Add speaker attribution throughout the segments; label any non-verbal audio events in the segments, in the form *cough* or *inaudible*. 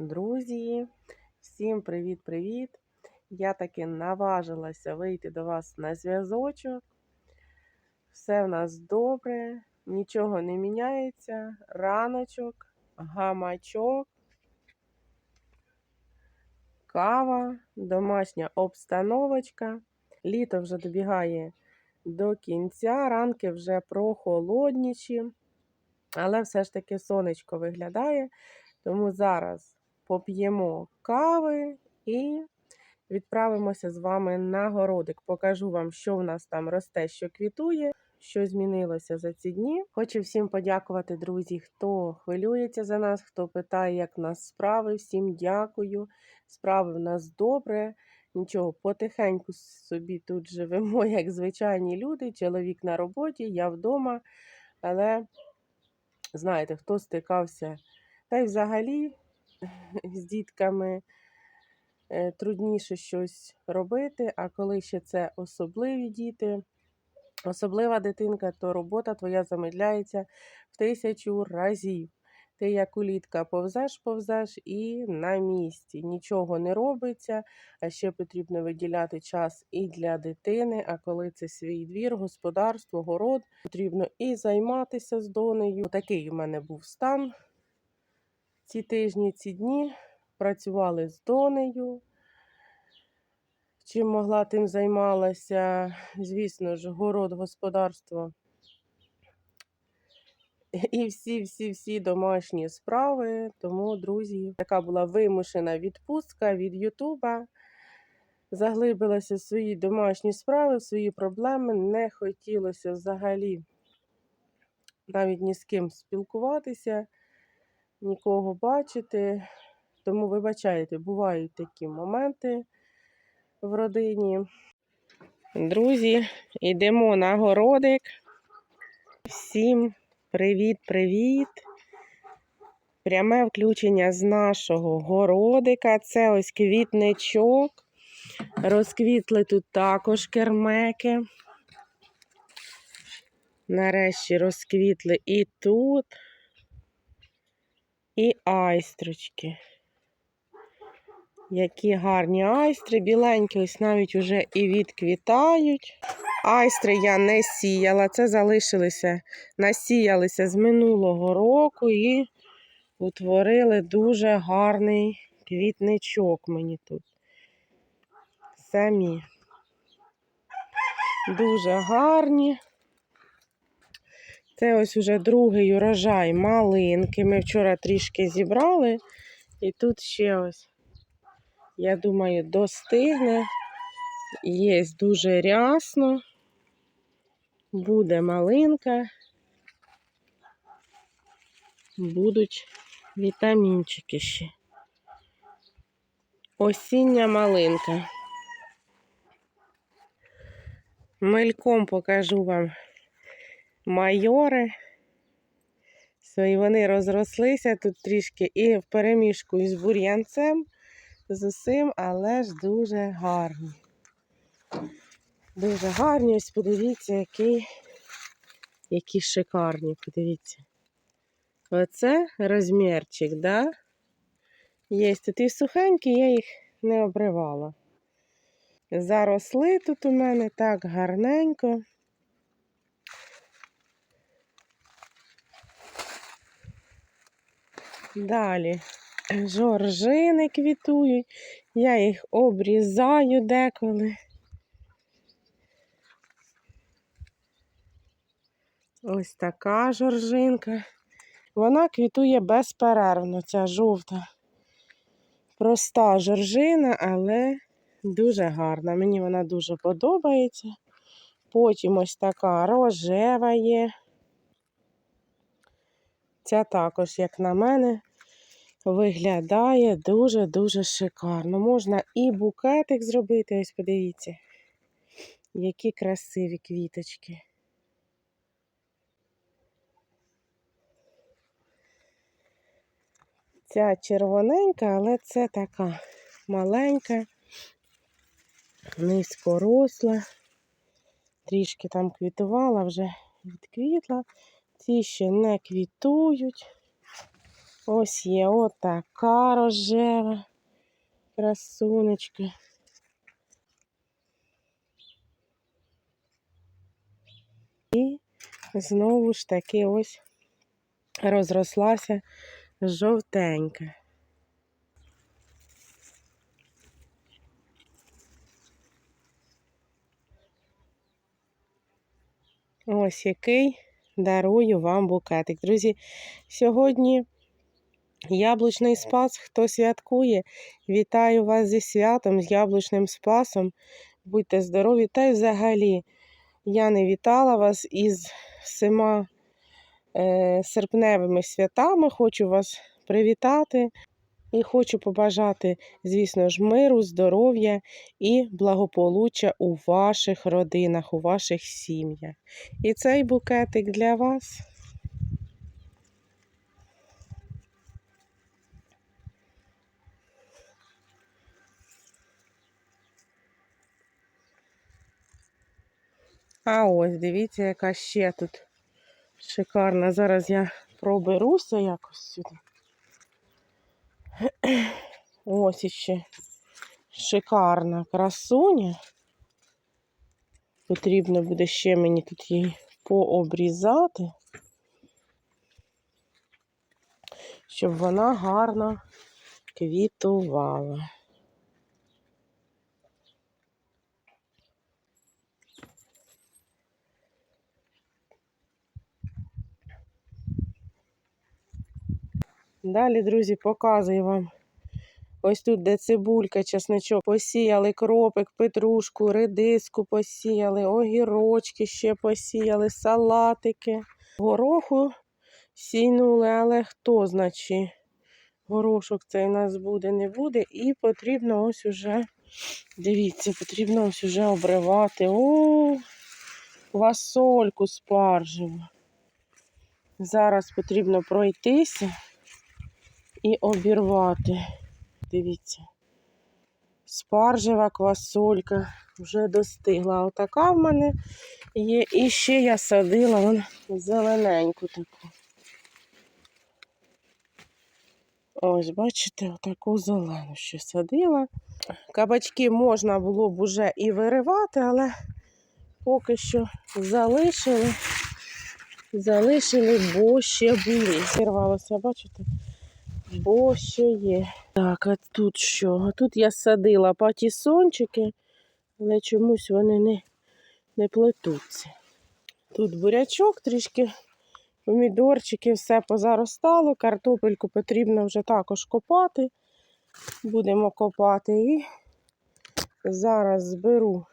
Speaker 1: Друзі, всім привіт-привіт! Я таки наважилася вийти до вас на зв'язочок. Все в нас добре, нічого не міняється. Раночок, гамачок, кава, домашня обстановочка. Літо вже добігає до кінця, ранки вже прохолодніші, але все ж таки сонечко виглядає. Тому зараз поп'ємо кави і відправимося з вами на городик. Покажу вам, що в нас там росте, що квітує, що змінилося за ці дні. Хочу всім подякувати, друзі, хто хвилюється за нас, хто питає, як в нас справи. Всім дякую. Справи в нас добре. Нічого, потихеньку собі тут живемо, *laughs* як звичайні люди. Чоловік на роботі, я вдома. Але знаєте, хто стикався та й взагалі *laughs* з дітками е, трудніше щось робити, а коли ще це особливі діти, особлива дитинка, то робота твоя замедляється в тисячу разів. Ти як улітка повзеш, повзеш і на місці. Нічого не робиться, а ще потрібно виділяти час і для дитини. А коли це свій двір, господарство, город, потрібно і займатися з донею. Такий у мене був стан. Ці тижні, ці дні працювали з донею. Чим могла, тим займалася, звісно ж, город, господарство. *laughs* І всі-всі-всі домашні справи. Тому, друзі, така була вимушена відпустка від Ютуба. Заглибилася в свої домашні справи, в свої проблеми. Не хотілося взагалі навіть ні з ким спілкуватися нікого бачити. Тому, вибачайте, бувають такі моменти в родині. Друзі, йдемо на городик. Всім привіт-привіт! Пряме включення з нашого городика. Це ось квітничок. Розквітли тут також кермеки. Нарешті розквітли і тут і айстрочки. Які гарні айстри, біленькі, ось навіть уже і відквітають. Айстри я не сіяла, це залишилися, насіялися з минулого року і утворили дуже гарний квітничок мені тут. Самі. Дуже гарні. Це ось уже другий урожай малинки. Ми вчора трішки зібрали. І тут ще ось, я думаю, достигне. Є дуже рясно. Буде малинка. Будуть вітамінчики ще. Осіння малинка. Мельком покажу вам майори. І вони розрослися тут трішки і в переміжку із бур'янцем, з усім, але ж дуже гарні. Дуже гарні, ось подивіться, які, які шикарні, подивіться. Оце розмірчик, да? Є тут і сухенькі, я їх не обривала. Заросли тут у мене так гарненько. Далі жоржини квітують, я їх обрізаю деколи. Ось така жоржинка. Вона квітує безперервно, ця жовта. Проста жоржина, але дуже гарна. Мені вона дуже подобається. Потім ось така рожева є. Ця також, як на мене, виглядає дуже-дуже шикарно. Можна і букетик зробити, ось подивіться, які красиві квіточки. Ця червоненька, але це така маленька, низькоросла. Трішки там квітувала, вже відквітла. Ці ще не квітують. Ось є отака рожева красунечка. І знову ж таки ось розрослася жовтенька. Ось який дарую вам букетик. Друзі, сьогодні яблучний спас, хто святкує, вітаю вас зі святом, з яблучним спасом. Будьте здорові та й взагалі. Я не вітала вас із всіма е, серпневими святами. Хочу вас привітати і хочу побажати, звісно ж, миру, здоров'я і благополуччя у ваших родинах, у ваших сім'ях. І цей букетик для вас. А ось дивіться, яка ще тут шикарна. Зараз я проберуся якось сюди. Ось іще шикарна красуня. Потрібно буде ще мені тут її пообрізати, щоб вона гарно квітувала. Далі, друзі, показую вам. Ось тут, де цибулька, чесничок, посіяли кропик, петрушку, редиску посіяли, огірочки ще посіяли, салатики. Гороху сійнули, але хто значить, горошок цей у нас буде, не буде. І потрібно ось уже, дивіться, потрібно ось уже обривати. О, квасольку спаржеву. Зараз потрібно пройтися і обірвати. Дивіться. Спаржева квасолька вже достигла. Отака в мене є. І ще я садила вон, зелененьку таку. Ось, бачите, отаку зелену ще садила. Кабачки можна було б уже і виривати, але поки що залишили. Залишили, бо ще були. Зірвалося, бачите? Бо ще є. Так, а тут що? А тут я садила патісончики, але чомусь вони не, не плетуться. Тут бурячок трішки, помідорчики, все позаростало, картопельку потрібно вже також копати. Будемо копати і зараз зберу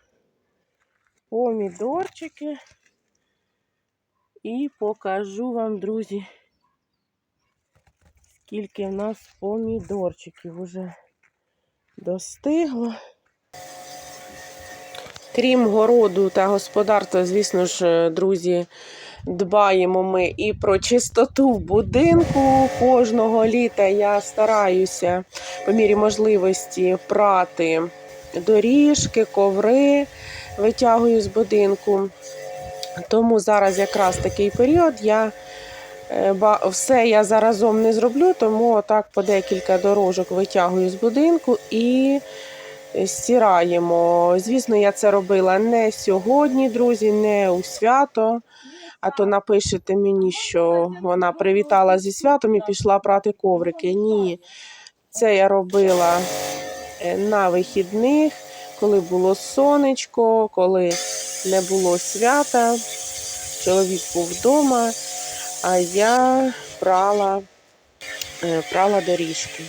Speaker 1: помідорчики і покажу вам, друзі, скільки в нас помідорчиків вже достигло. Крім городу та господарства, звісно ж, друзі, дбаємо ми і про чистоту в будинку. Кожного літа я стараюся по мірі можливості прати доріжки, коври, витягую з будинку. Тому зараз якраз такий період я все я заразом не зроблю, тому отак по декілька дорожок витягую з будинку і стираємо. Звісно, я це робила не сьогодні, друзі, не у свято. А то напишете мені, що вона привітала зі святом і пішла прати коврики. Ні, це я робила е, на вихідних, коли було сонечко, коли не було свята. Чоловік був вдома, а я прала, е, прала доріжки.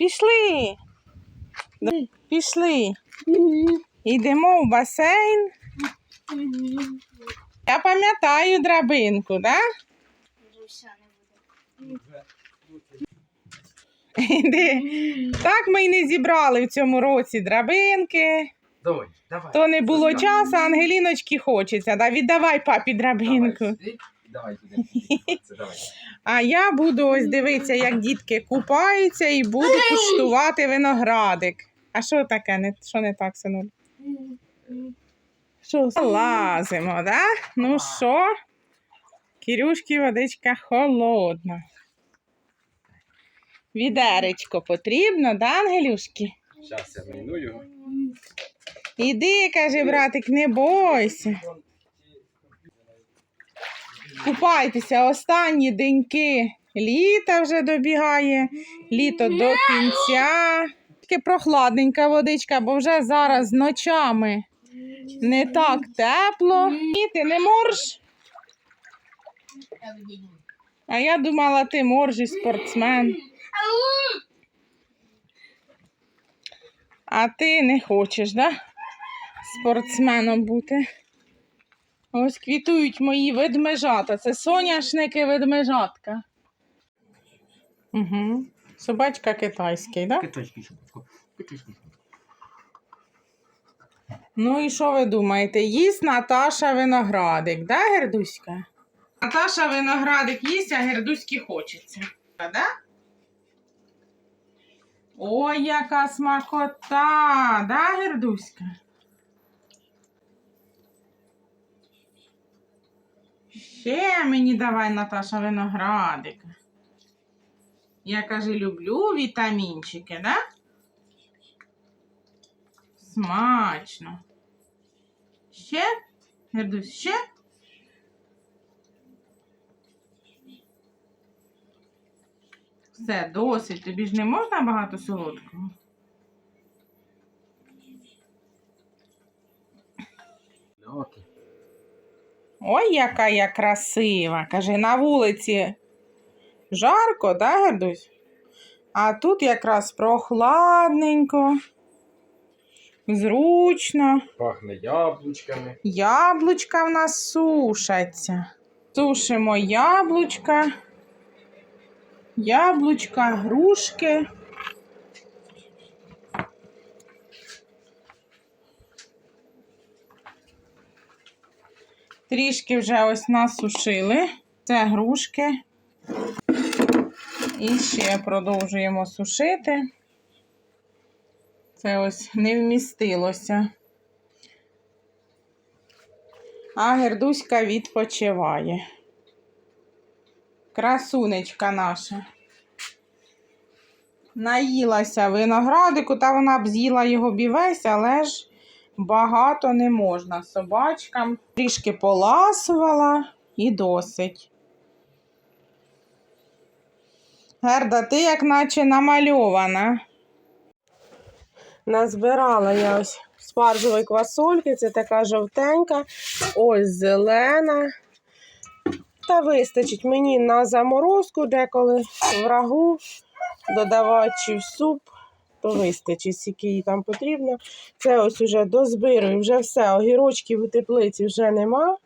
Speaker 2: Пішли. Пішли. Йдемо в басейн. Я пам'ятаю драбинку, так? Да? Іди. Так ми й не зібрали в цьому році драбинки.
Speaker 3: Давай, давай.
Speaker 2: То не було часу, а Ангеліночки хочеться. Да? Віддавай папі драбинку.
Speaker 3: Давай. Давай *laughs* давай.
Speaker 2: А я буду ось дивитися, як дітки купаються, і буду куштувати виноградик. А що таке? Не, що не так, синуль? Що? Лазимо, да? Ну що? Кірюшки водичка холодна. Відеречко потрібно, да, Ангелюшки?
Speaker 3: Зараз я майную.
Speaker 2: Іди, каже братик, не бойся. Купайтеся останні деньки. Літа вже добігає, літо до кінця. Тільки прохладненька водичка, бо вже зараз ночами не так тепло. І ти не морж. А я думала, ти морж і спортсмен. А ти не хочеш, да? Спортсменом бути. Ось квітують мої ведмежата. Це соняшники ведмежатка. Угу. Собачка китайський, да?
Speaker 3: Китайський шапочку. Китайський.
Speaker 2: Ну і що ви думаєте? Їсть Наташа виноградик, да, Гердуська? Наташа виноградик їсть, а Гердуськи хочеться. Да? Ой, яка смакота, да, Гердуська? Ще мені давай, Наташа, виноградика. Я каже, люблю вітамінчики, да? Смачно. Ще? Гердусь, ще? Все, досить. Тобі ж не можна багато солодкого? Ой, яка я красива. Каже, на вулиці жарко, да, Гердусь? А тут якраз прохладненько, зручно.
Speaker 3: Пахне яблучками.
Speaker 2: Яблучка в нас сушаться. Сушимо яблучка. Яблучка, грушки. Трішки вже ось насушили. Це грушки. І ще продовжуємо сушити. Це ось не вмістилося. А Гердуська відпочиває. Красунечка наша. Наїлася виноградику, та вона б з'їла його б і весь, але ж багато не можна собачкам. Трішки поласувала і досить. Герда, ти як наче намальована.
Speaker 1: Назбирала я ось спаржевої квасольки, це така жовтенька, ось зелена. Та вистачить мені на заморозку, деколи в рагу додавати в суп, то вистачить, скільки їй там потрібно. Це ось уже дозбирую, вже все, огірочків у теплиці вже нема.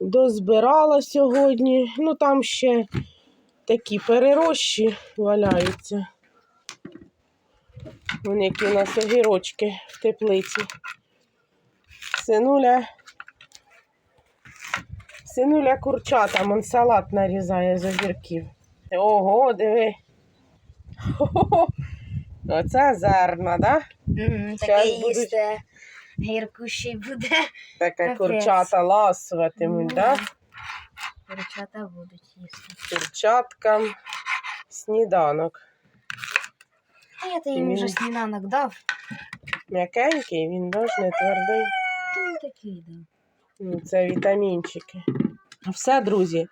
Speaker 1: Дозбирала сьогодні. Ну там ще такі перерощі валяються. Вон які у нас огірочки в теплиці. Синуля. Синуля курчатам он салат нарізає з огірків. Ого, диви. Хо-хо-хо. Оце зерна, да? Щас
Speaker 4: Таке
Speaker 1: будуть-
Speaker 4: їсти гіркущий буде.
Speaker 1: Таке
Speaker 4: Капець.
Speaker 1: курчата ласуватимуть, да?
Speaker 4: Курчата будуть їсти.
Speaker 1: Курчаткам сніданок.
Speaker 4: А я то їм вже сніданок дав.
Speaker 1: М'якенький, він дощ не твердий.
Speaker 4: Він такий дав.
Speaker 1: Ну, Це вітамінчики. Все, друзі.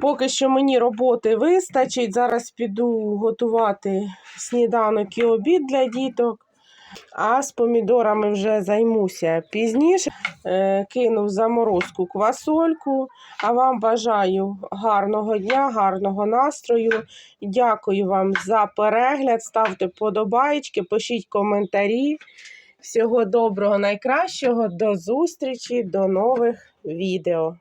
Speaker 1: Поки що мені роботи вистачить. Зараз піду готувати сніданок і обід для діток. А з помідорами вже займуся пізніше. Е, кину в заморозку квасольку. А вам бажаю гарного дня, гарного настрою. Дякую вам за перегляд. Ставте подобайки, пишіть коментарі. Всього доброго, найкращого, до зустрічі, до нових відео.